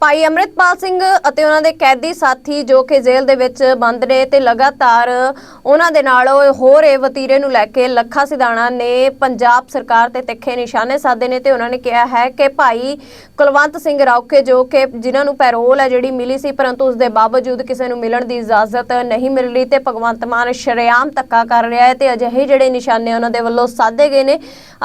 ਭਾਈ ਅੰਮ੍ਰਿਤਪਾਲ ਸਿੰਘ ਅਤੇ ਉਹਨਾਂ ਦੇ ਕੈਦੀ ਸਾਥੀ ਜੋ ਕਿ ਜੇਲ੍ਹ ਦੇ ਵਿੱਚ ਬੰਦ ਨੇ ਤੇ ਲਗਾਤਾਰ ਉਹਨਾਂ ਦੇ ਨਾਲ ਹੋ ਰਹੇ ਵਤੀਰੇ ਨੂੰ ਲੈ ਕੇ ਲੱਖਾ ਸਿਧਾਣਾ ਨੇ ਪੰਜਾਬ ਸਰਕਾਰ ਤੇ ਤਿੱਖੇ ਨਿਸ਼ਾਨੇ ਸਾਧੇ ਨੇ ਤੇ ਉਹਨਾਂ ਨੇ ਕਿਹਾ ਹੈ ਕਿ ਭਾਈ ਕੁਲਵੰਤ ਸਿੰਘ ਰੌਕੇ ਜੋ ਕਿ ਜਿਨ੍ਹਾਂ ਨੂੰ ਪੈਰੋਲ ਹੈ ਜਿਹੜੀ ਮਿਲੀ ਸੀ, ਪਰੰਤੂ ਉਸ ਦੇ ਬਾਵਜੂਦ ਕਿਸੇ ਨੂੰ ਮਿਲਣ ਦੀ ਇਜਾਜ਼ਤ ਨਹੀਂ ਮਿਲ ਰਹੀ ਤੇ ਭਗਵੰਤ ਮਾਨ ਸ਼ਰੇਆਮ ਧੱਕਾ ਕਰ ਰਿਹਾ ਹੈ ਤੇ ਅਜਿਹੇ ਜਿਹੜੇ ਨਿਸ਼ਾਨੇ ਉਹਨਾਂ ਦੇ ਵੱਲੋਂ ਸਾਧੇ ਗਏ ਨੇ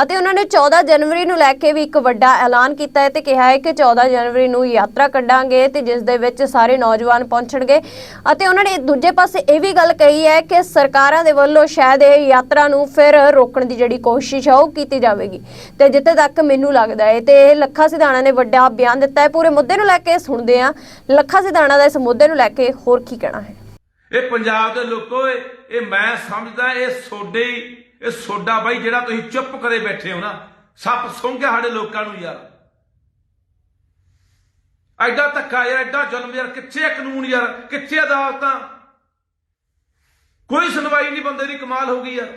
ਅਤੇ ਉਹਨਾਂ ਨੇ 14 ਜਨਵਰੀ ਨੂੰ ਲੈ ਕੇ ਵੀ ਇੱਕ ਵੱਡਾ ਐਲਾਨ ਕੀਤਾ ਹੈ ਤੇ ਕਿਹਾ ਹੈ ਕਿ 14 ਜਨਵਰੀ ਨੂੰ ਯਾਤਰਾ ਕੱਢਾਂਗੇ ਤੇ ਜਿਸ ਦੇ ਵਿੱਚ ਸਾਰੇ ਨੌਜਵਾਨ ਪਹੁੰਚਣਗੇ। ਅਤੇ ਉਹਨਾਂ ਨੇ ਦੂਜੇ ਪਾਸੇ ਇਹ ਵੀ ਗੱਲ ਕਹੀ ਹੈ ਕਿ ਸਰਕਾਰਾਂ ਦੇ ਵੱਲੋਂ ਸ਼ਾਇਦ ਇਹ ਯਾਤਰਾ ਨੂੰ ਫਿਰ ਰੋਕਣ ਦੀ ਜਿਹੜੀ ਕੋਸ਼ਿਸ਼ ਹੈ ਉਹ ਕੀਤੀ ਜਾਵੇਗੀ। ਤੇ ਜਿੱਥੇ ਤੱਕ ਮੈਨੂੰ ਲੱਗਦਾ ਹੈ, ਤੇ ਲੱਖਾ ਸਿਧਾਣਾ ਨੇ ਵੱਡਾ ਬਿਆਨ ਦਿੱਤਾ ਹੈ। ਪੂਰੇ ਮੁੱਦੇ ਨੂੰ ਲੈ ਕੇ ਸੁਣਦੇ ਆ ਲੱਖਾ ਸਿਧਾਣਾ ਦਾ ਇਸ ਮੁੱਦੇ ਨੂੰ ਲੈ ਕੇ ਹੋਰ ਕੀ ਕਹਿਣਾ ਹੈ? ਇਹ ਪੰਜਾਬ ਦੇ ਲੋਕੋ ਇਹ ਮੈਂ ਸਮਝਦਾ, ਇਹ ਸੋਡੇ ਇਹ ਸੋਡਾ ਬਾਈ ਜਿਹੜਾ ਤੁਸੀਂ ਚੁੱਪ ਕਰੇ ਬੈਠੇ ਹੋ ਨਾ, ਸੱਪ ਸੁੰਘ ਗਿਆ ਸਾਡੇ ਲੋਕਾਂ ਨੂੰ ਯਾਰ। ਐਡਾ ਧੱਕਾ ਯਾਰ, ਐਡਾ ਜ਼ੁਲਮ ਯਾਰ, ਕਿੱਥੇ ਕਾਨੂੰਨ ਯਾਰ, ਕਿੱਥੇ ਅਦਾਲਤਾਂ? ਕੋਈ ਸੁਣਵਾਈ ਨਹੀਂ ਬੰਦੇ ਦੀ, ਕਮਾਲ ਹੋ ਗਈ ਯਾਰ।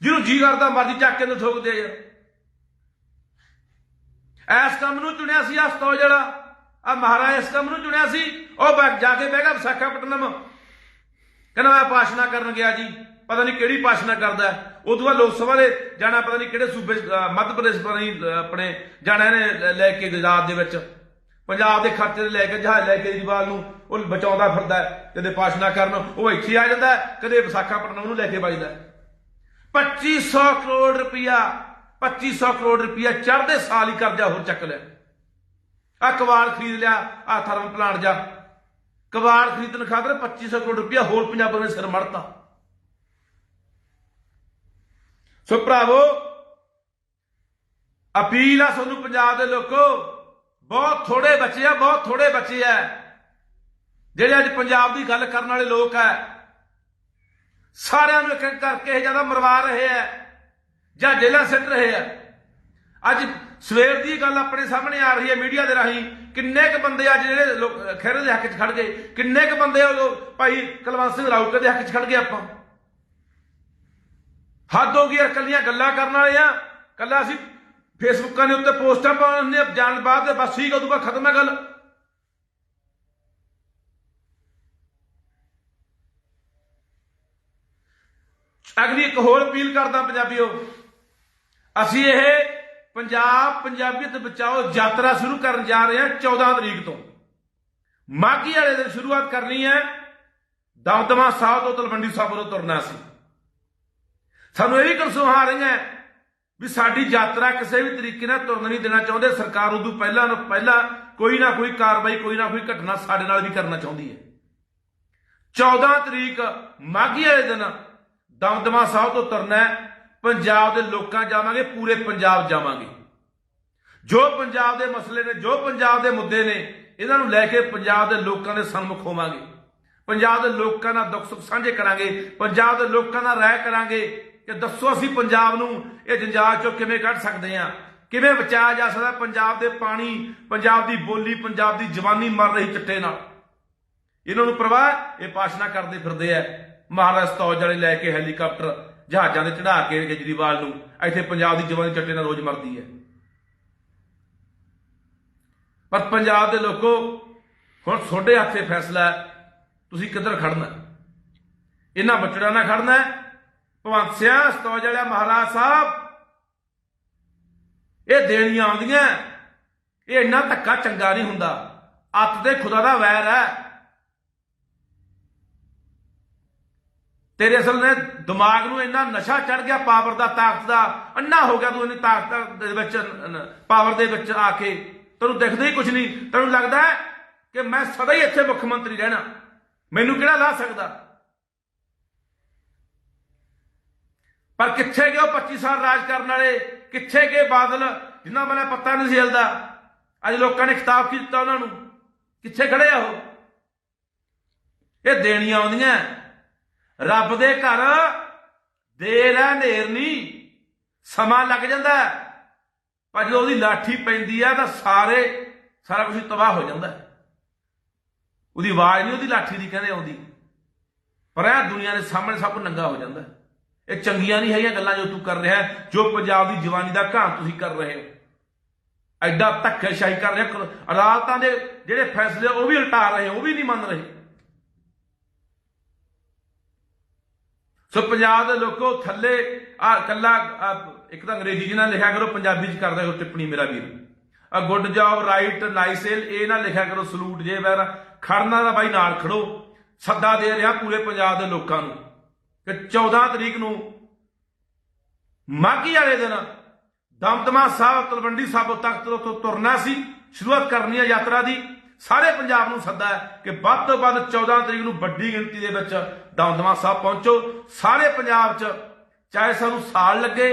ਜਿਹਨੂੰ ਜੀ ਕਰਦਾ, ਮਰਜ਼ੀ ਚੱਕ ਕੇ ਨੂੰ ਠੋਕਦੇ ਯਾਰ। ਐਸ ਕੰਮ ਨੂੰ ਚੁਣਿਆ ਸੀ ਆ ਸਤੋ ਜਿਹੜਾ ਆ ਮਹਾਰਾਜ ਇਸ ਕੰਮ ਨੂੰ ਚੁਣਿਆ ਸੀ। ਉਹ ਬੈ- ਜਾ ਕੇ ਬਹਿ ਗਿਆ ਵਿਸ਼ਾਖਾਪਟਨਮ। ਕਹਿੰਦਾ, ਮੈਂ ਪਾਸ਼ਨਾ ਕਰਨ ਗਿਆ ਜੀ। ਪਤਾ ਨਹੀਂ ਕਿਹੜੀ ਪਾਸ਼ਨਾ ਕਰਦਾ ਹੈ। ਉਹ ਤੋਂ ਬਾਅਦ ਲੋਕ ਸਭਾ ਦੇ ਜਾਣਾ, ਪਤਾ ਨਹੀਂ ਕਿਹੜੇ ਸੂਬੇ ਮੱਧ ਪ੍ਰਦੇਸ਼ ਪਤਾ ਨਹੀਂ ਆਪਣੇ ਜਾਣਾ ਇਹਨੇ ਲੈ ਕੇ ਗੁਜਰਾਤ ਦੇ ਵਿੱਚ। ਪੰਜਾਬ ਦੇ ਖਰਚੇ ਤੇ ਲੈ ਕੇ ਜਹਾਜ਼ ਲੈ ਕੇ ਕੇਜਰੀਵਾਲ ਨੂੰ ਉਹ ਬਚਾਉਂਦਾ ਫਿਰਦਾ ਕਦੇ ਭਾਸ਼ਣਾ ਕਰਨ ਉਹ ਇੱਥੇ ਆ ਜਾਂਦਾ ਹੈ, ਕਦੇ ਵਿਸ਼ਾਖਾਪਟਨਮ ਉਹਨੂੰ ਲੈ ਕੇ ਵੱਜਦਾ ਹੈ। 2500 ਕਰੋੜ ਰੁਪਇਆ 2500 ਕਰੋੜ ਰੁਪਇਆ ਚੜ੍ਹਦੇ ਸਾਲ ਹੀ ਕਰਜ਼ਾ ਹੋਰ ਚੱਕ ਲਿਆ। ਆ ਕਬਾੜ ਖਰੀਦ ਲਿਆ ਆ ਥਰਮ ਪਲਾਂਟ ਜਾ। ਕਬਾੜ ਖਰੀਦਣ ਖਾਤਰ 2500 ਕਰੋੜ ਰੁਪਇਆ ਹੋਰ ਪੰਜਾਬੀਆਂ ਨੇ ਸਿਰ ਮੜਤਾ। ਸੋ ਭਰਾਵੋ ਅਪੀਲ ਆ ਤੁਹਾਨੂੰ ਪੰਜਾਬ ਦੇ ਲੋਕੋ ਬਹੁਤ ਥੋੜੇ ਬੱਚੇ ਆ, ਬਹੁਤ ਥੋੜੇ ਬੱਚੇ ਆ। ਜਿਹੜੇ ਅੱਜ ਪੰਜਾਬ ਦੀ ਗੱਲ ਕਰਨ ਵਾਲੇ ਲੋਕ ਆ, ਸਾਰਿਆਂ ਨੂੰ ਇੱਕ ਇੱਕ ਕਰਕੇ ਜ਼ਿਆਦਾ ਮਰਵਾ ਰਹੇ ਆ, ਜਾਂ ਜੇਲ੍ਹਾਂ ਸਿੱਟ ਰਹੇ ਆ। ਅੱਜ ਸਵੇਰ ਦੀ ਗੱਲ ਆਪਣੇ ਸਾਹਮਣੇ ਆ ਰਹੀ ਹੈ ਮੀਡੀਆ ਦੇ ਰਾਹੀਂ, ਕਿੰਨੇ ਕ ਬੰਦੇ ਅੱਜ ਜਿਹੜੇ ਲੋਕ ਖਹਿਰੇ ਦੇ ਹੱਕ 'ਚ ਖੜ ਗਏ, ਕਿੰਨੇ ਕ ਬੰਦੇ ਉਹ ਭਾਈ ਕੁਲਵੰਤ ਸਿੰਘ ਰਾਊਕੇ ਦੇ ਹੱਕ 'ਚ ਖੜ ਗਏ ਆਪਾਂ। ਹੱਦ ਹੋ ਗਈ ਯਾਰ ਕੱਲੀਆਂ ਗੱਲਾਂ ਕਰਨ ਵਾਲੇ ਆ ਕੱਲਾ ਅਸੀਂ ਫੇਸਬੁੱਕਾਂ ਦੇ ਉੱਤੇ ਪੋਸਟਾਂ ਪਾਉਣੇ ਜਾਣ ਬਾਅਦ ਬਸ ਠੀਕ ਉਦੋਂ ਬਾਅਦ ਖਤਮ ਹੈ ਗੱਲ। ਅਗਲੀ ਇੱਕ ਹੋਰ ਅਪੀਲ ਕਰਦਾ ਪੰਜਾਬੀਓ, ਅਸੀਂ ਇਹ ਪੰਜਾਬ ਪੰਜਾਬੀਅਤ ਬਚਾਓ ਯਾਤਰਾ ਸ਼ੁਰੂ ਕਰਨ ਜਾ ਰਹੇ ਹਾਂ 14 ਤਰੀਕ ਤੋਂ। ਮਾਗੀ ਵਾਲੇ ਦਿਨ ਸ਼ੁਰੂਆਤ ਕਰਨੀ ਹੈ, ਦਮਦਮਾ ਸਾਹਿਬ ਤੋਂ ਤਲਵੰਡੀ ਸਾਹਿਬ ਤੋਂ ਤੁਰਨਾ ਸੀ ਸਾਨੂੰ ਇਹ ਵੀ ਕਨਸੂਹਾਂ ਆ ਰਹੀਆਂ ਵੀ ਸਾਡੀ ਯਾਤਰਾ ਕਿਸੇ ਵੀ ਤਰੀਕੇ ਨਾਲ ਤੁਰਨ ਨਹੀਂ ਦੇਣਾ ਚਾਹੁੰਦੇ। ਸਰਕਾਰ ਉਦੋਂ ਪਹਿਲਾਂ ਨੂੰ ਪਹਿਲਾਂ ਕੋਈ ਨਾ ਕੋਈ ਕਾਰਵਾਈ, ਕੋਈ ਨਾ ਕੋਈ ਘਟਨਾ ਸਾਡੇ ਨਾਲ ਵੀ ਕਰਨਾ ਚਾਹੁੰਦੀ ਹੈ। 14 ਤਰੀਕ ਮਾਘੀ ਵਾਲੇ ਦਿਨ ਦਮਦਮਾ ਸਾਹਿਬ ਤੋਂ ਤੁਰਨਾ ਹੈ। ਪੰਜਾਬ ਦੇ ਲੋਕਾਂ ਜਾਵਾਂਗੇ, ਪੂਰੇ ਪੰਜਾਬ ਜਾਵਾਂਗੇ। ਜੋ ਪੰਜਾਬ ਦੇ ਮਸਲੇ ਨੇ, ਜੋ ਪੰਜਾਬ ਦੇ ਮੁੱਦੇ ਨੇ, ਇਹਨਾਂ ਨੂੰ ਲੈ ਕੇ ਪੰਜਾਬ ਦੇ ਲੋਕਾਂ ਦੇ ਸਨਮੁਖ ਹੋਵਾਂਗੇ। ਪੰਜਾਬ ਦੇ ਲੋਕਾਂ ਨਾਲ ਦੁੱਖ ਸੁੱਖ ਸਾਂਝੇ ਕਰਾਂਗੇ। ਪੰਜਾਬ ਦੇ ਲੋਕਾਂ ਨਾਲ ਰਾਏ ਕਰਾਂਗੇ। ਕਿ ਦੱਸੋ ਅਸੀਂ ਪੰਜਾਬ ਨੂੰ ਇਹ ਜੰਜਾਲ ਚੋਂ ਕਿਵੇਂ ਕੱਢ ਸਕਦੇ ਹਾਂ? ਕਿਵੇਂ ਬਚਾਇਆ ਜਾ ਸਕਦਾ ਪੰਜਾਬ ਦੇ ਪਾਣੀ, ਪੰਜਾਬ ਦੀ ਬੋਲੀ, ਪੰਜਾਬ ਦੀ ਜਵਾਨੀ ਮਰ ਰਹੀ ਚਿੱਟੇ ਨਾਲ? ਇਹਨਾਂ ਨੂੰ ਪ੍ਰਵਾਹ ਇਹ ਪਾਸ਼ਨਾ ਕਰਦੇ ਫਿਰਦੇ ਆ। ਮਹਾਰਾਜ ਸਤੌਜ ਵਾਲੇ ਲੈ ਕੇ ਹੈਲੀਕਾਪਟਰ ਜਹਾਜ਼ਾਂ ਦੇ ਚੜਾ ਕੇ ਕੇਜਰੀਵਾਲ ਨੂੰ, ਇੱਥੇ ਪੰਜਾਬ ਦੀ ਜਵਾਨੀ ਚੱਟੇ ਨਾਲ ਰੋਜ਼ ਮਰਦੀ ਹੈ। ਪਰ ਪੰਜਾਬ ਦੇ ਲੋਕੋ, ਹੁਣ ਤੁਹਾਡੇ ਹੱਥੇ ਫੈਸਲਾ ਤੁਸੀਂ ਕਿੱਧਰ ਖੜਨਾ ਇਹਨਾਂ ਬੱਚੜਾਂ ਨਾਲ ਖੜਨਾ ਹੈ? ਭਵੰਤ ਸਿਆ, ਸਤੌਜ ਵਾਲਾ ਮਹਾਰਾਜ ਸਾਹਿਬ, ਇਹ ਦੇਣੀਆਂ ਆਉਂਦੀਆਂ, ਇਹ ਇੰਨਾ ਧੱਕਾ ਚੰਗਾ ਨਹੀਂ ਹੁੰਦਾ। ਅੱਤ ਤੇ ਖੁਦਾ ਦਾ ਵੈਰ ਹੈ। ਤੇਰੇ ਅਸਲ ਨੇ ਦਿਮਾਗ ਨੂੰ ਇੰਨਾ ਨਸ਼ਾ ਚੜ ਗਿਆ ਪਾਵਰ ਦਾ, ਤਾਕਤ ਦਾ, ਅੰਨਾ ਹੋ ਗਿਆ ਤੂੰ ਇੰਨੀ ਤਾਕਤ ਦੇ ਵਿੱਚ ਪਾਵਰ ਦੇ ਵਿੱਚ ਆ ਕੇ। ਤੈਨੂੰ ਦਿਖਦਾ ਹੀ ਕੁਝ ਨਹੀਂ। ਤੈਨੂੰ ਲੱਗਦਾ ਕਿ ਮੈਂ ਸਦਾ ਹੀ ਇੱਥੇ ਮੁੱਖ ਮੰਤਰੀ ਰਹਿਣਾ। ਮੈਨੂੰ ਕਿਹੜਾ ਲਾ ਸਕਦਾ? ਪਰ ਕਿੱਥੇ ਗਏ ਉਹ 25 ਸਾਲ ਰਾਜ ਕਰਨ ਵਾਲੇ? ਕਿੱਥੇ ਗਏ ਬਾਦਲ? ਜਿਨ੍ਹਾਂ ਬਾਰੇ ਪਤਾ ਨਹੀਂ ਸੀ ਹਿਲਦਾ। ਅੱਜ ਲੋਕਾਂ ਨੇ ਖਿਤਾਬ ਕੀ ਦਿੱਤਾ ਉਹਨਾਂ ਨੂੰ? ਕਿੱਥੇ ਖੜੇ ਆ ਉਹ? ਇਹ ਦੇਣੀਆਂ ਆਉਂਦੀਆਂ। ਰੱਬ ਦੇ ਘਰ ਦੇਰ ਹੈ ਨੇਰ ਨਹੀਂ ਸਮਾਂ ਲੱਗ ਜਾਂਦਾ ਪਰ ਜਦੋਂ ਉਹਦੀ ਲਾਠੀ ਪੈਂਦੀ ਆ ਤਾਂ ਸਾਰੇ, ਸਾਰਾ ਕੁਝ ਤਬਾਹ ਹੋ ਜਾਂਦਾ ਉਹਦੀ ਆਵਾਜ਼ ਨਹੀਂ ਉਹਦੀ ਲਾਠੀ ਦੀ ਕਹਿੰਦੇ ਆਉਂਦੀ। ਪਰ ਇਹ ਦੁਨੀਆ ਦੇ ਸਾਹਮਣੇ ਸਭ ਕੁ ਨੰਗਾ ਹੋ ਜਾਂਦਾ ਇਹ ਚੰਗੀਆਂ ਨਹੀਂ ਹੈਗੀਆਂ ਗੱਲਾਂ ਜੋ ਤੂੰ ਕਰ ਰਿਹਾ ਜੋ ਪੰਜਾਬ ਦੀ ਜਵਾਨੀ ਦਾ ਘਾਣ ਤੁਸੀਂ ਕਰ ਰਹੇ ਹੋ। ਐਡਾ ਧੱਕੇਸ਼ਾਹੀ ਕਰ ਰਹੇ ਕ- ਅਦਾਲਤਾਂ ਦੇ ਜਿਹੜੇ ਫੈਸਲੇ ਉਹ ਵੀ ਉਲਟਾ ਰਹੇ, ਉਹ ਵੀ ਨਹੀਂ ਮੰਨ ਰਹੇ। ਸੋ ਪੰਜਾਬ ਦੇ ਲੋਕੋ, ਥੱਲੇ ਆ ਕੱਲਾ ਇੱਕ ਤਾਂ ਅੰਗਰੇਜ਼ੀ ਚ ਨਾ ਲਿਖਿਆ ਕਰੋ, ਪੰਜਾਬੀ ਚ ਕਰਦਾ ਕਰੋ ਟਿੱਪਣੀ ਮੇਰਾ ਵੀਰ। ਆ ਗੁੱਡ ਜੌਬ, ਰਾਈਟ ਨਾਈਸੇਲ ਇਹ ਨਾ ਲਿਖਿਆ ਕਰੋ ਸਲੂਟ ਜੇ ਵੈਰ ਖੜਨਾ ਦਾ ਬਾਈ ਨਾਲ ਖੜੋ, ਸੱਦਾ ਦੇ ਰਿਹਾ ਪੂਰੇ ਪੰਜਾਬ ਦੇ ਲੋਕਾਂ ਨੂੰ। ਕਿ 14 ਤਰੀਕ ਨੂੰ ਮਾਘੀ ਵਾਲੇ ਦਿਨ ਦਮਦਮਾ ਸਾਹਿਬ, ਤਲਵੰਡੀ ਸਾਬੋ ਤਖਤ ਤੋਂ ਤੁਰਨਾ ਸੀ, ਸ਼ੁਰੂਆਤ ਕਰਨੀ ਹੈ ਯਾਤਰਾ ਦੀ। ਸਾਰੇ ਪੰਜਾਬ ਨੂੰ ਸੱਦਾ ਹੈ ਕਿ ਵੱਧ ਤੋਂ ਵੱਧ 14 ਤਰੀਕ ਨੂੰ ਵੱਡੀ ਗਿਣਤੀ ਦੇ ਵਿੱਚ ਦਮਦਮਾ ਸਾਹਿਬ ਪਹੁੰਚੋ। ਸਾਰੇ ਪੰਜਾਬ 'ਚ ਚਾਹੇ ਸਾਨੂੰ ਸਾਲ ਲੱਗੇ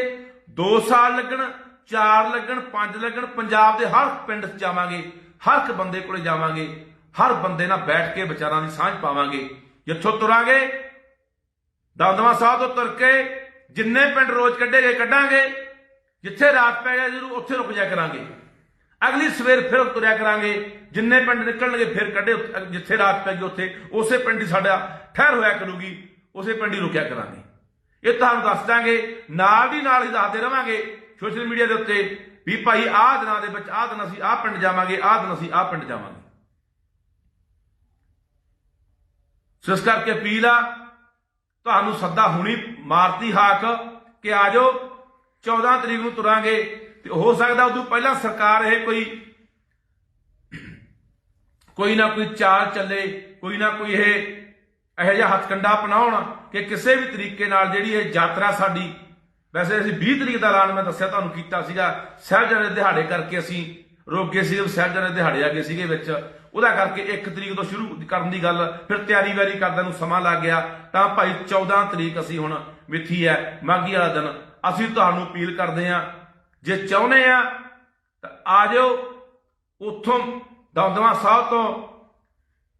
2 ਸਾਲ ਲੱਗਣ 4 ਲੱਗਣ 5 ਲੱਗਣ, ਪੰਜਾਬ ਦੇ ਹਰ ਪਿੰਡ 'ਚ ਜਾਵਾਂਗੇ, ਹਰ ਇੱਕ ਬੰਦੇ ਕੋਲੇ ਜਾਵਾਂਗੇ, ਹਰ ਬੰਦੇ ਨਾਲ ਬੈਠ ਕੇ ਵਿਚਾਰਾਂ ਦੀ ਸਾਂਝ ਪਾਵਾਂਗੇ। ਜਿੱਥੋਂ ਤੁਰਾਂਗੇ ਦਮਦਮਾ ਸਾਹਿਬ ਤੋਂ ਤੁਰ ਕੇ ਜਿੰਨੇ ਪਿੰਡ ਰੋਜ਼ ਕੱਢੇ ਗਏ ਕੱਢਾਂਗੇ, ਜਿੱਥੇ ਰਾਤ ਪੈ ਜਾਏ ਜਰੂਰ ਉੱਥੇ ਰੁਕ ਜਾ ਕਰਾਂਗੇ। ਅਗਲੀ ਸਵੇਰ ਫਿਰ ਤੁਰਿਆ ਕਰਾਂਗੇ, ਜਿੰਨੇ ਪਿੰਡ ਨਿਕਲਣਗੇ ਫਿਰ ਕੱਢੇ, ਜਿੱਥੇ ਰਾਤ ਪੈ ਗਈ ਉੱਥੇ, ਉਸੇ ਪਿੰਡ ਹੀ ਸਾਡਾ ਠਹਿਰ ਹੋਇਆ ਕਰੂਗੀ, ਉਸੇ ਪਿੰਡ ਹੀ ਰੁਕਿਆ ਕਰਾਂਗੇ। ਇਹ ਤੁਹਾਨੂੰ ਦੱਸ ਦਾਂਗੇ, ਨਾਲ ਦੀ ਨਾਲ ਹੀ ਦੱਸਦੇ ਰਵਾਂਗੇ, ਸੋਸ਼ਲ ਮੀਡੀਆ ਦੇ ਉੱਤੇ ਵੀ ਭਾਈ ਆਹ ਦਿਨਾਂ ਦੇ ਵਿੱਚ ਆਹ ਦਿਨ ਅਸੀਂ ਆਹ ਪਿੰਡ ਜਾਵਾਂਗੇ, ਆਹ ਦਿਨ ਅਸੀਂ ਆਹ ਪਿੰਡ ਜਾਵਾਂਗੇ। ਸੋ ਇਸ ਕਰਕੇ ਅਪੀਲ ਆ ਤੁਹਾਨੂੰ ਸੱਦਾ ਹੁਣੀ ਮਾਰਤੀ ਹਾਕ ਕਿ ਆ ਜਾਓ 14 ਤਰੀਕ ਨੂੰ ਤੁਰਾਂਗੇ। ਤੇ ਹੋ ਸਕਦਾ ਉਦੋਂ ਪਹਿਲਾਂ ਸਰਕਾਰ ਇਹ ਕੋਈ ਕੋਈ ਨਾ ਕੋਈ ਚਾਲ ਚੱਲੇ, ਕੋਈ ਨਾ ਕੋਈ ਇਹ ਇਹੋ ਜਿਹਾ ਹੱਥਕੰਡਾ ਅਪਣਾਉਣ ਕਿ ਕਿਸੇ ਵੀ ਤਰੀਕੇ ਨਾਲ ਜਿਹੜੀ ਇਹ ਯਾਤਰਾ ਸਾਡੀ, ਵੈਸੇ ਅਸੀਂ 20 ਤਰੀਕ ਦਾ ਐਲਾਨ ਮੈਂ ਦੱਸਿਆ ਤੁਹਾਨੂੰ ਕੀਤਾ ਸੀਗਾ, ਸਾਹਿਬਜ਼ਾਦੇ ਦਿਹਾੜੇ ਕਰਕੇ ਅਸੀਂ ਰੋਕੇ ਗਏ ਸੀ, ਸਾਹਿਬਜ਼ਾਦੇ ਦਿਹਾੜੇ ਆ ਗਏ ਸੀਗੇ ਵਿੱਚ। ਉਹਦਾ ਕਰਕੇ 1 ਤਰੀਕ ਤੋਂ ਸ਼ੁਰੂ ਕਰਨ ਦੀ ਗੱਲ, ਫਿਰ ਤਿਆਰੀ ਵਾਰੀ ਕਰਦਿਆਂ ਨੂੰ ਸਮਾਂ ਲੱਗ ਗਿਆ। ਤਾਂ ਭਾਈ 14 ਤਰੀਕ ਅਸੀਂ ਹੁਣ ਮਿੱਥੀ ਹੈ ਮਾਘੀ ਵਾਲਾ ਦਿਨ। ਅਸੀਂ ਤੁਹਾਨੂੰ ਅਪੀਲ ਕਰਦੇ ਹਾਂ, ਜੇ ਚਾਹੁੰਦੇ ਆ, ਤਾਂ ਆ ਜਾਓ ਉੱਥੋਂ ਦਮਦਮਾ ਸਾਹਿਬ ਤੋਂ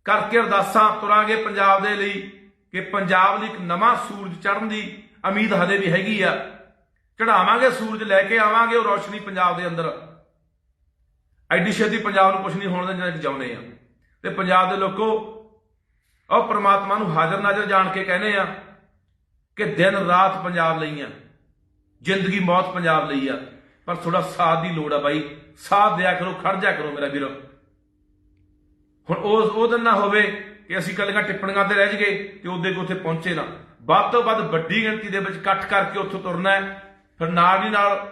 ਕਰਕੇ ਅਰਦਾਸਾਂ ਤੁਰਾਂਗੇ ਪੰਜਾਬ ਦੇ ਲਈ ਕਿ ਪੰਜਾਬ ਲਈ ਇੱਕ ਨਵਾਂ ਸੂਰਜ ਚੜ੍ਹਨ ਦੀ ਉਮੀਦ ਹਲੇ ਵੀ ਹੈਗੀ ਆ। ਚੜਾਵਾਂਗੇ ਸੂਰਜ, ਲੈ ਕੇ ਆਵਾਂਗੇ ਉਹ ਰੋਸ਼ਨੀ ਪੰਜਾਬ ਦੇ ਅੰਦਰ। ਐਡੀ ਛੇਤੀ ਪੰਜਾਬ ਨੂੰ ਕੁਝ ਨਹੀਂ ਹੋਣ ਦੇਣਾ ਚਾਹੁੰਦੇ ਆ ਤੇ ਪੰਜਾਬ ਦੇ ਲੋਕੋ, ਉਹ ਪ੍ਰਮਾਤਮਾ ਨੂੰ ਹਾਜ਼ਰ ਨਾਜ਼ਰ ਜਾਣ ਕੇ ਕਹਿੰਦੇ ਆ ਕਿ ਦਿਨ ਰਾਤ ਪੰਜਾਬ ਲਈ ਆ, ਜ਼ਿੰਦਗੀ ਮੌਤ ਪੰਜਾਬ ਲਈ ਆ। ਪਰ ਥੋੜਾ ਸਾਥ ਦੀ ਲੋੜ ਆ ਬਾਈ, ਸਾਥ ਦਿਆ ਕਰੋ, ਖੜ ਜਾ ਕਰੋ ਮੇਰਾ ਵੀਰੋ। ਹੁਣ ਉਹ ਉਹ ਦਿਨ ਨਾ ਹੋਵੇ ਕਿ ਅਸੀਂ ਕੱਲੀਆਂ ਟਿੱਪਣੀਆਂ ਤੇ ਰਹਿ ਜਗੇ ਤੇ ਉਹਦੇ ਕੋ ਉੱਥੇ ਪਹੁੰਚੇ ਨਾ। ਵੱਧ ਤੋਂ ਵੱਧ ਵੱਡੀ ਗਿਣਤੀ ਦੇ ਵਿੱਚ ਇਕੱਠ ਕਰਕੇ ਉੱਥੋਂ ਤੁਰਨਾ ਹੈ। ਫਿਰ ਨਾਲ ਦੀ ਨਾਲ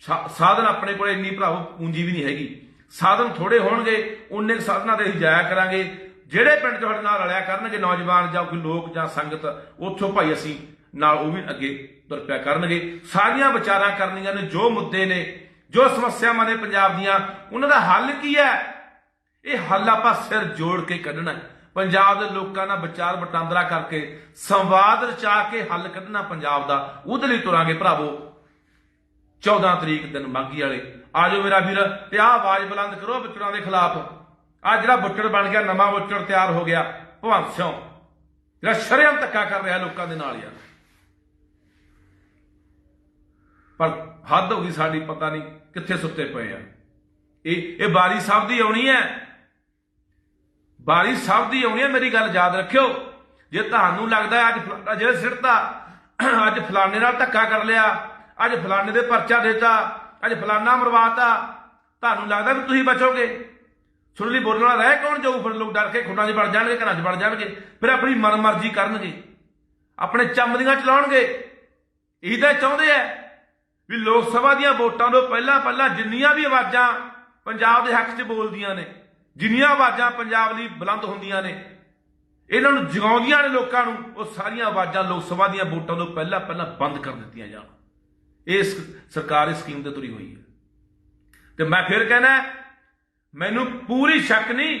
ਸਾਧਨ ਆਪਣੇ ਕੋਲ ਇੰਨੀ ਭਰਾਵੋ ਪੂੰਜੀ ਵੀ ਨਹੀਂ ਹੈਗੀ। ਸਾਧਨ ਥੋੜੇ ਹੋਣਗੇ ਉਨੇ ਕੁ ਸਾਧਨਾਂ ਤੇ ਅਸੀਂ ਜਾਇਆ ਕਰਾਂਗੇ। ਜਿਹੜੇ ਪਿੰਡ ਤੁਹਾਡੇ ਨਾਲ ਰਲਿਆ ਕਰਨਗੇ ਨੌਜਵਾਨ ਜਾਂ ਕੋਈ ਲੋਕ ਜਾਂ ਸੰਗਤ, ਉੱਥੋਂ ਭਾਈ ਅਸੀਂ ਨਾਲ ਉਹ ਵੀ ਅੱਗੇ ਤੁਰ ਪਿਆ ਕਰਨਗੇ। ਸਾਰੀਆਂ ਵਿਚਾਰਾਂ ਕਰਨੀਆਂ ਨੇ, ਜੋ ਮੁੱਦੇ ਨੇ, ਜੋ ਸਮੱਸਿਆਵਾਂ ਨੇ ਪੰਜਾਬ ਦੀਆਂ, ਉਹਨਾਂ ਦਾ ਹੱਲ ਕੀ ਹੈ? ਇਹ ਹੱਲ ਆਪਾਂ ਸਿਰ ਜੋੜ ਕੇ ਕੱਢਣਾ ਹੈ। ਪੰਜਾਬ ਦੇ ਲੋਕਾਂ ਨਾਲ ਵਿਚਾਰ ਵਟਾਂਦਰਾ ਕਰਕੇ, ਸੰਵਾਦ ਰਚਾ ਕੇ ਹੱਲ ਕੱਢਣਾ ਪੰਜਾਬ ਦਾ। ਉਹਦੇ ਲਈ ਤੁਰਾਂਗੇ ਭਰਾਵੋ। 14 ਤਰੀਕ ਦਿਨ ਮਾਗੀ ਵਾਲੇ। ਆਜੋ ਮੇਰਾ ਵੀਰ, ਤੇ ਆਹ ਆਵਾਜ਼ ਬੁਲੰਦ ਕਰੋ ਵਿਚੜਾਂ ਦੇ ਖਿਲਾਫ। ਆ ਜਿਹੜਾ ਬੁੱਚੜ ਬਣ ਗਿਆ, ਨਵਾਂ ਬੁੱਚੜ ਤਿਆਰ ਹੋ ਗਿਆ, ਭਵੰਤ ਸਿੰਘ ਜਿਹੜਾ ਸ਼ਰਮ ਧੱਕਾ ਕਰ ਰਿਹਾ ਲੋਕਾਂ ਦੇ ਨਾਲ ਯਾਰ ਪਰ ਹੱਦ ਹੋ ਗਈ ਸਾਡੀ, ਪਤਾ ਨਹੀਂ ਕਿੱਥੇ ਸੁੱਤੇ ਪਏ ਆ। ਇਹ ਇਹ ਬਾਰੀ ਸਾਹਿਬ ਦੀ ਆਉਣੀ ਹੈ। ਬਾਰੀ ਸਾਹਿਬ ਦੀ ਆਉਣੀ ਹੈ, ਮੇਰੀ ਗੱਲ ਯਾਦ ਰੱਖਿਓ। ਜੇ ਤੁਹਾਨੂੰ ਲੱਗਦਾ ਅੱਜ ਫਲਾਣਾ ਜਿਹੜਾ ਸਿਰਤਾ ਅੱਜ ਫਲਾਣੇ ਨਾਲ ਧੱਕਾ ਕਰ ਲਿਆ ਅੱਜ ਫਲਾਣੇ ਦੇ ਪਰਚਾ ਦੇਤਾ, ਅੱਜ ਫਲਾਣਾ ਮਰਵਾਤਾ। ਤੁਹਾਨੂੰ ਲੱਗਦਾ ਵੀ ਤੁਸੀਂ ਬਚੋਗੇ? ਸੁਣ ਬੋਲਣ ਵਾਲਾ ਰਹਿ ਕੌਣ ਜਾਊ? ਫਿਰ ਲੋਕ ਡਰ ਕੇ ਖੁੱਡਾਂ 'ਚ ਵੜ ਜਾਣਗੇ, ਘਰਾਂ 'ਚ ਵੜ ਜਾਣਗੇ। ਫਿਰ ਆਪਣੀ ਮਨਮਰਜ਼ੀ ਕਰਨਗੇ। ਆਪਣੇ ਚੰਮਦੀਆਂ ਚਲਾਉਣਗੇ। ਇਹ ਤਾਂ ਚਾਹੁੰਦੇ ਆ ਵੀ ਲੋਕ ਸਭਾ ਦੀਆਂ ਵੋਟਾਂ ਤੋਂ ਪਹਿਲਾਂ ਪਹਿਲਾਂ ਜਿੰਨੀਆਂ ਵੀ ਆਵਾਜ਼ਾਂ ਪੰਜਾਬ ਦੇ ਹੱਕ 'ਚ ਬੋਲਦੀਆਂ ਨੇ, ਜਿੰਨੀਆਂ ਆਵਾਜ਼ਾਂ ਪੰਜਾਬ ਲਈ ਬੁਲੰਦ ਹੁੰਦੀਆਂ ਨੇ, ਇਹਨਾਂ ਨੂੰ ਜਗਾਉਂਦੀਆਂ ਨੇ ਲੋਕਾਂ ਨੂੰ, ਉਹ ਸਾਰੀਆਂ ਆਵਾਜ਼ਾਂ ਲੋਕ ਸਭਾ ਦੀਆਂ ਵੋਟਾਂ ਤੋਂ ਪਹਿਲਾਂ ਪਹਿਲਾਂ ਬੰਦ ਕਰ ਦਿੱਤੀਆਂ ਜਾਣ। ਇਸ ਸਰਕਾਰ ਇਸ ਸਕੀਮ ਤੇ ਤੁਰੀ ਹੋਈ ਹੈ। ਤੇ ਮੈਂ ਫਿਰ ਕਹਿਣਾ ਮੈਨੂੰ ਪੂਰੀ ਸ਼ੱਕ ਨਹੀਂ,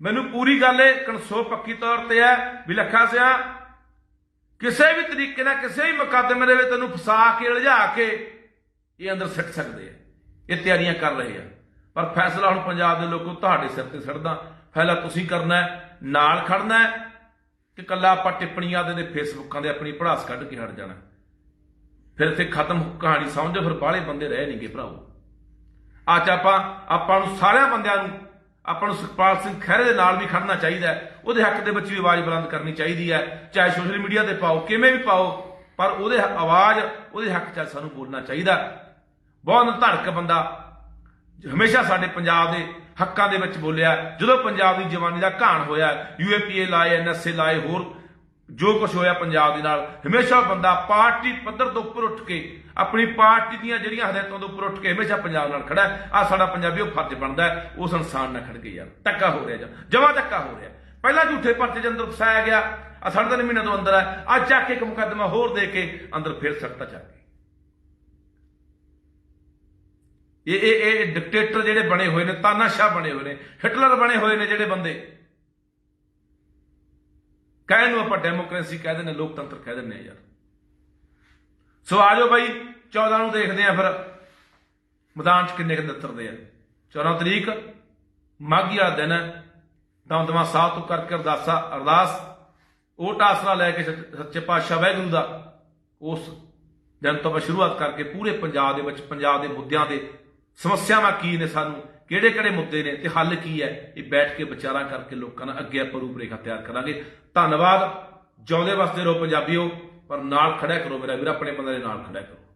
ਮੈਨੂੰ ਪੂਰੀ ਗੱਲ ਇਹ ਕਨਸੋ ਪੱਕੀ ਤੌਰ ਤੇ ਹੈ ਵੀ ਲੱਖਾ ਸਿਆ, ਕਿਸੇ ਵੀ ਤਰੀਕੇ ਨਾਲ ਕਿਸੇ ਵੀ ਮੁਕੱਦਮੇ ਦੇ ਵਿੱਚ ਤੈਨੂੰ ਫਸਾ ਕੇ ਉਲਝਾ ਕੇ ਇਹ ਅੰਦਰ ਸਿੱਟ ਸਕਦੇ ਆ। ਇਹ ਤਿਆਰੀਆਂ ਕਰ ਰਹੇ ਆ। ਪਰ ਫੈਸਲਾ ਹੁਣ ਪੰਜਾਬ ਦੇ ਲੋਕੋ ਤੁਹਾਡੇ ਸਿਰ ਤੇ ਛੱਡਦਾ ਫੈਲਾ ਤੁਸੀਂ ਕਰਨਾ ਨਾਲ ਖੜਨਾ ਹੈ ਕਿ ਕੱਲਾ ਆਪਾਂ ਟਿੱਪਣੀਆਂ ਦੇ ਨੇ ਫੇਸਬੁੱਕਾਂ ਦੇ ਆਪਣੀ ਪੜਾਸ ਕੱਢ ਕੇ ਹਟ ਜਾਣਾ। ਫਿਰ ਇੱਥੇ ਖਤਮ ਕਹਾਣੀ ਸਮਝੋ ਫਿਰ ਬਾਹਲੇ ਬੰਦੇ ਰਹਿ ਨਹੀਂਗੇ ਭਰਾਵੋ। ਅੱਜ ਆਪਾਂ ਆਪਾਂ ਨੂੰ ਸਾਰਿਆਂ ਬੰਦਿਆਂ ਨੂੰ, ਆਪਾਂ ਨੂੰ ਸੁਖਪਾਲ ਸਿੰਘ ਖਹਿਰੇ ਦੇ ਨਾਲ ਵੀ ਖੜਨਾ ਚਾਹੀਦਾ ਉਹਦੇ ਹੱਕ ਦੇ ਵਿੱਚ ਵੀ ਆਵਾਜ਼ ਬੁਲੰਦ ਕਰਨੀ ਚਾਹੀਦੀ ਹੈ। ਚਾਹੇ ਸੋਸ਼ਲ ਮੀਡੀਆ ਤੇ ਪਾਓ, ਕਿਵੇਂ ਵੀ ਪਾਓ, ਪਰ ਉਹਦੇ ਆਵਾਜ਼, ਉਹਦੇ ਹੱਕ 'ਚ ਸਾਨੂੰ ਬੋਲਣਾ ਚਾਹੀਦਾ ਬਹੁਤ ਧੜਕ ਬੰਦਾ ਹਮੇਸ਼ਾ ਸਾਡੇ ਪੰਜਾਬ ਦੇ ਹੱਕਾਂ ਦੇ ਵਿੱਚ ਬੋਲਿਆ ਜਦੋਂ ਪੰਜਾਬ ਦੀ ਜਵਾਨੀ ਦਾ ਘਾਣ ਹੋਇਆ ਯੂਏਪੀਏ ਲਾਏ ਐਨਐਸਏ ਲਾਏ, ਹੋਰ ਜੋ ਕੁਝ ਹੋਇਆ ਪੰਜਾਬ ਦੇ ਨਾਲ, ਹਮੇਸ਼ਾ ਬੰਦਾ ਪਾਰਟੀ ਪੱਧਰ ਤੋਂ ਉੱਪਰ ਉੱਠ ਕੇ, ਆਪਣੀ ਪਾਰਟੀ ਦੀਆਂ ਜਿਹੜੀਆਂ ਹਦਾਇਤਾਂ ਤੋਂ ਉੱਪਰ ਉੱਠ ਕੇ ਹਮੇਸ਼ਾ ਪੰਜਾਬ ਨਾਲ ਖੜਾ ਆ ਸਾਡਾ ਪੰਜਾਬੀ ਉਹ ਫਰਜ਼ ਬਣਦਾ ਉਸ ਇਨਸਾਨ ਨਾਲ ਖੜ ਕੇ ਯਾਰ। ਧੱਕਾ ਹੋ ਰਿਹਾ ਜਮਾ ਧੱਕਾ ਹੋ ਰਿਹਾ। ਪਹਿਲਾਂ ਝੂਠੇ ਪਰਚੇ ਦੇ ਅੰਦਰ ਫਸਾਇਆ ਗਿਆ ਆ ਸਾਢੇ ਤਿੰਨ ਮਹੀਨੇ ਤੋਂ ਅੰਦਰ ਹੈ। ਅੱਜ ਚੱਕ ਕੇ ਇੱਕ ਮੁਕੱਦਮਾ ਹੋਰ ਦੇ ਕੇ ਅੰਦਰ ਫਿਰ ਸੱਟਾ ਚੱਕ ਇਹ ਇਹ ਇਹ ਡਿਕਟੇਟਰ ਜਿਹੜੇ ਬਣੇ ਹੋਏ ਨੇ, ਤਾਨਾਸ਼ਾਹ ਬਣੇ ਹੋਏ ਨੇ ਹਿਟਲਰ ਬਣੇ ਹੋਏ ਨੇ ਜਿਹੜੇ ਬੰਦੇ। ਕਹਿਣ ਨੂੰ ਆਪਾਂ ਡੈਮੋਕ੍ਰੇਸੀ ਕਹਿ ਦਿੰਦੇ ਲੋਕਤੰਤਰ ਕਹਿ ਦਿੰਦੇ ਆ ਯਾਰ। ਸੋ ਆਜੋ ਬਾਈ 14 ਨੂੰ ਦੇਖਦੇ ਆ ਫਿਰ, ਮੈਦਾਨ 'ਚ ਕਿੰਨੇ ਕੁ ਨਿੱਤਰਦੇ ਆ। 14 ਤਰੀਕ, ਮਾਘੀ ਵਾਲਾ ਦਿਨ ਦਮਦਮਾ ਸਾਹਿਬ ਤੋਂ ਕਰਕੇ ਅਰਦਾਸਾ, ਅਰਦਾਸ। ਉਹ ਟਾਸਰਾ ਲੈ ਕੇ ਸੱਚੇ ਪਾਤਸ਼ਾਹ ਵਾਹਿਗੁਰੂ ਦਾ, ਉਸ ਦਿਨ ਤੋਂ ਆਪਾਂ ਸ਼ੁਰੂਆਤ ਕਰਕੇ ਪੂਰੇ ਪੰਜਾਬ ਦੇ ਵਿੱਚ, ਪੰਜਾਬ ਦੇ ਮੁੱਦਿਆਂ ਦੇ ਸਮੱਸਿਆਵਾਂ ਕੀ ਨੇ ਸਾਨੂੰ ਕਿਹੜੇ ਕਿਹੜੇ ਮੁੱਦੇ ਨੇ ਤੇ ਹੱਲ ਕੀ ਹੈ? ਇਹ ਬੈਠ ਕੇ ਵਿਚਾਰਾਂ ਕਰਕੇ ਲੋਕਾਂ ਨਾਲ ਅੱਗੇ ਆਪਾਂ ਰੂਪਰੇਖਾ ਤਿਆਰ ਕਰਾਂਗੇ। ਧੰਨਵਾਦ। ਜਿਉਂਦੇ ਵਸਦੇ ਰਹੋ ਪੰਜਾਬੀਓ, ਪਰ ਨਾਲ ਖੜਿਆ ਕਰੋ ਮੇਰਾ ਵੀਰ, ਆਪਣੇ ਬੰਦੇ ਦੇ ਨਾਲ ਖੜਿਆ ਕਰੋ।